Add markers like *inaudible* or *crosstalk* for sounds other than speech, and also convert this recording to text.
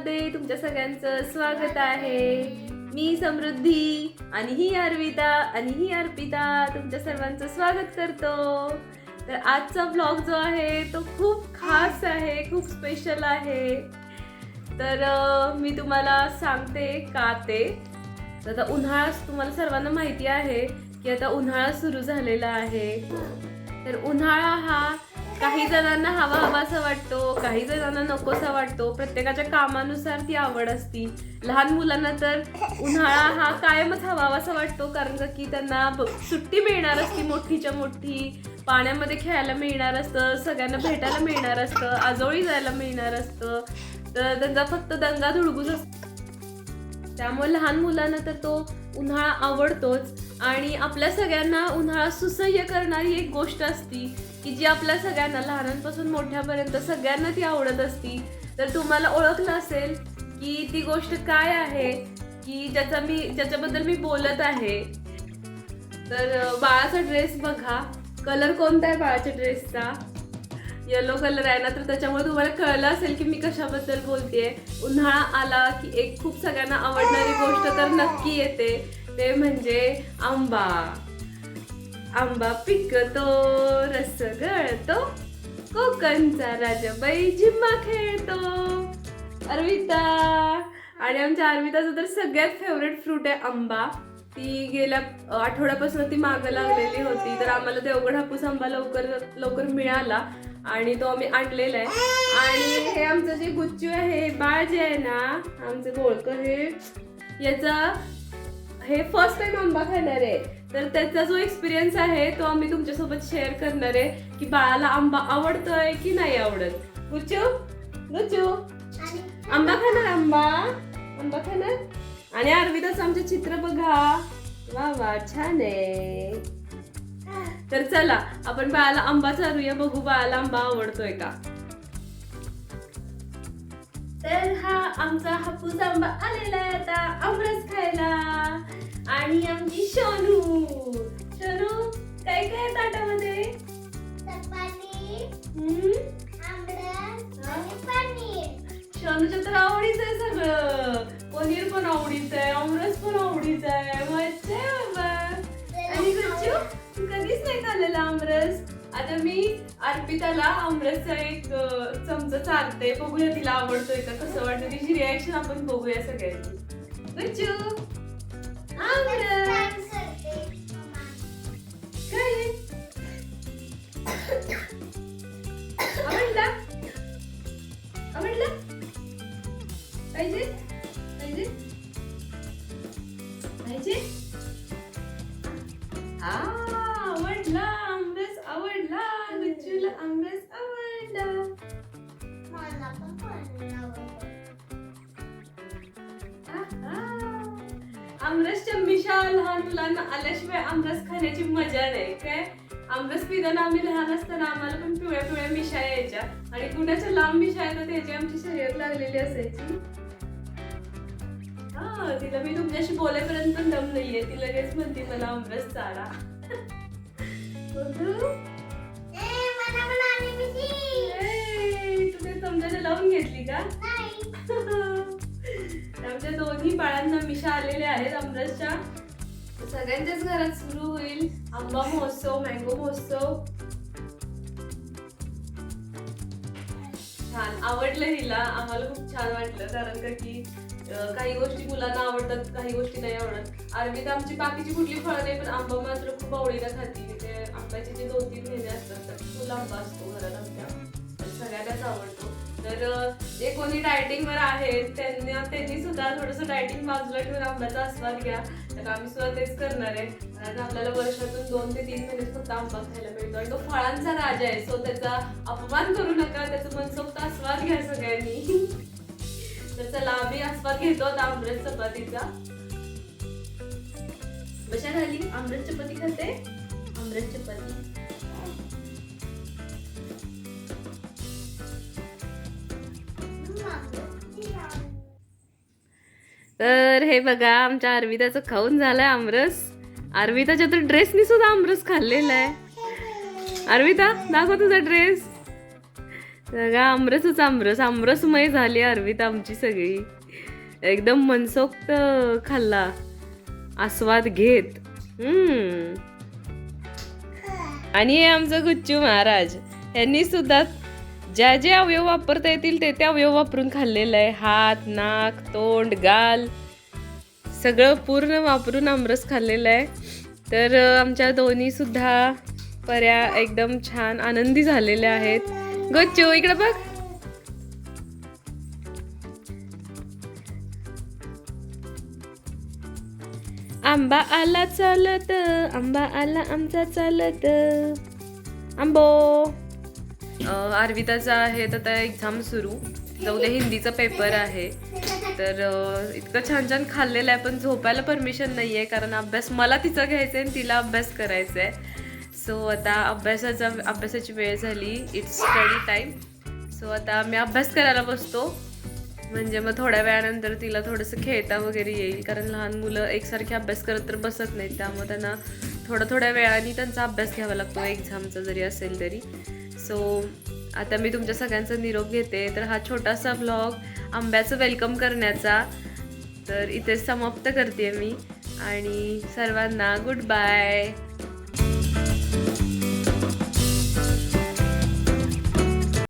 मध्ये तुमच्या सगळ्यांचं स्वागत आहे. मी समृद्धी आणि ही अर्विता आणि ही अर्पिता तुमच्या सर्वांचं स्वागत करतो. तर आजचा ब्लॉग जो आहे तो खूप खास आहे खूप स्पेशल आहे. तर मी तुम्हाला सांगते का ते. तर आता उन्हाळा तुम्हाला सर्वांना माहिती आहे की आता उन्हाळा सुरू झालेला आहे. तर उन्हाळा हा काही जणांना हवा हवासा वाटतो काही जणांना नकोसा वाटतो. प्रत्येकाच्या कामानुसार ती आवड असती. लहान मुलांना तर उन्हाळा हा कायमच हवावासा वाटतो कारण का की त्यांना सुट्टी मिळणार असती मोठीच्या मोठी. पाण्यामध्ये खेळायला मिळणार असतं सगळ्यांना भेटायला मिळणार असतं आजोळी जायला मिळणार असतं. तर त्यांचा फक्त दंगा धुडगूच असतो त्यामुळे लहान मुलांना तर तो उन्हाळा आवडतोच. आणि आपल्या सगळ्यांना उन्हाळा सुसह्य करणारी एक गोष्ट असती. की जी आपल्या सगळ्यांना लहानांपासून मोठ्यापर्यंत सगळ्यांना ती आवडत असती तर तुम्हाला ओळखलं असेल की ती गोष्ट काय आहे की ज्याचा मी ज्याच्याबद्दल मी बोलत आहे. तर बाळाचा ड्रेस बघा. कलर कोणता आहे बाळाच्या ड्रेसचा येलो कलर आहे ना तर त्याच्यामुळे तुम्हाला कळलं असेल की मी कशाबद्दल बोलते उन्हाळा आला की एक खूप सगळ्यांना आवडणारी गोष्ट तर नक्की येते. ते म्हणजे आंबा. आंबा पिकतो रस गळतो कोकणचा राजा बाई जिम्मा खेळतो. अर्विता आणि आमच्या अरविताचं तर सगळ्यात फेवरेट फ्रूट आहे आंबा. ती गेल्या आठवड्यापासून ती मागं लागलेली होती तर आम्हाला देवगड हापूस आंबा लवकर लवकर मिळाला. आणि तो आम्ही आणलेला आहे. आणि हे आमचं जे गुच्चू आहे बाळ जे आहे ना आमचं गोळकर हे याचा हे फर्स्ट टाइम आंबा खाणार आहे. तर त्याचा जो एक्सपिरियन्स आहे तो आम्ही तुमच्यासोबत शेअर करणार आहे की बाळाला आंबा आवडतोय की नाही आवडत. गुच्चू गुच्चू आंबा खाणार आंबा? आंबा खाणार? आणि अरविदाच आमचे चित्र बघा. वा वा छान आहे. तर चला आपण बाळाला आंबा चालूया बघू बाळाला आंबा आवडतोय का? तर हा आमचा हापूस आंबा आलेला आहे आता. आमरस खायला. आणि आमची शोनू. शोनू काय काय आहे ताटामध्ये? शोनूच्या तर आवडीचं आहे सगळं. पनीर पण आवडीचं आहे आमरस पण आवडीचं आहे. मज्जा आहे बाबा. आणि गुच्चू तू कधीच नाही खाल्लेला आमरस? आता मी अर्पिताला आमरसचा एक चमचा चालते बघूया तिला आवडतोय का कसं वाटतं? तिची रिॲक्शन आपण बघूया सगळ्यांची गुच्चू आमरस! काय? आहे? आवडला? आवडला? पाहिजे? पाहिजे? आमरसच्या मिशा लहान मुलांना आल्याशिवाय आमरस खाण्याची मजा नाही काय? आमरस पिताना आम्ही लहान असताना आम्हाला पण पिवळ्या पिवळ्या मिशा यायच्या. आणि कुणाच्या लांब मिशा येतात त्याची आमची शर्यत लागलेली असायची. हा तिला मी तुमच्याशी बोलेपर्यंत पण दम नाहीये. ती लगेच म्हणते मला आमरस चारा. बघू. ए, तू ते चमच्याने लावून घेतली का? *laughs* आमच्या दोन्ही बाळांना मिशा आलेल्या आहेत अमरसच्या सगळ्यांच्याच घरात सुरू होईल. आंबा महोत्सव मँगो महोत्सव. छान. आवडलं हिला. आम्हाला खूप छान वाटलं कारण का की काही गोष्टी मुलांना आवडतात काही गोष्टी नाही आवडत. आरवीत आमची बाकीची कुठली फळं नाही पण आंबा मात्र खूप आवडीनं खाती. ते आंब्याचे जे दोन तीन महिने असतात तर फुल आंबा असतो घरात आमच्या. सगळ्यांनाच आवडतो. तर जे कोणी डायटिंग वर आहेत त्यांना त्यांनी सुद्धा थोडंसं डायटिंग बाजूला ठेवून आंब्याचा आस्वाद घ्या. तर आम्ही सुद्धा तेच करणार आहे. कारण आपल्याला वर्षातून दोन ते तीन महिने फक्त आंबा खायला मिळतो. आणि तो फळांचा राजा आहे. सो त्याचा अपमान करू नका. त्याचा मनसोक्त आस्वाद घ्या सगळ्यांनी. *laughs* तर चला आम्ही आस्वाद घेतो आता आमरस चपातीचा. बशा झाली आमरस चपाती खाते? तर हे बघा आमच्या अर्विताचं खाऊन झालंय आमरस. अर्विताच्या तर ड्रेसनी सुद्धा आमरस खाल्लेला आहे. अर्विता दाखव तुझा ड्रेस बघा आमरसच आमरस. आमरसमय झाली अर्वित आमची सगळी. एकदम मनसोक्त खाल्ला. आस्वाद घेत. आणि हे आमचं गुच्चू महाराज. यांनी सुद्धा ज्या जे अवयव वापरता येतील ते ते अवयव वापरून खाल्लेलं आहे. हात नाक तोंड गाल सगळं पूर्ण वापरून आमरस खाल्लेलं आहे. तर आमच्या दोन्हीसुद्धा पर्या एकदम छान आनंदी झालेल्या आहेत. गच्चू इकडे बघ. आंबा आला चालत आंबा आला आमचा चालत. आंबो. अं, आहे तर आता एक्झाम सुरू. तर उद्या हिंदीचा पेपर आहे. तर इतकं छान छान खाल्लेलं आहे पण झोपायला परमिशन नाही आहे कारण अभ्यास मला तिचा घ्यायचा आहे आणि तिला अभ्यास करायचा आहे सो आता अभ्यासाचा अभ्यासाची वेळ झाली. इट्स स्टडी टाईम सो आता मी अभ्यास करायला बसतो. म्हणजे मग थोड्या वेळानंतर तिला थोडंसं खेळता वगैरे येईल कारण लहान मुलं एकसारखे अभ्यास करत तर बसत नाहीत. त्यामुळे त्यांना थोड्या थोड्या वेळाने त्यांचा अभ्यास घ्यावा लागतो एक्झामचा जरी असेल तरी. सो आता मी तुमच्या सगळ्यांचा निरोप घेते. तर हा छोटासा ब्लॉग आंब्याचं वेलकम करण्याचा. तर इथे समाप्त करते मी. आणि सर्वांना गुड बाय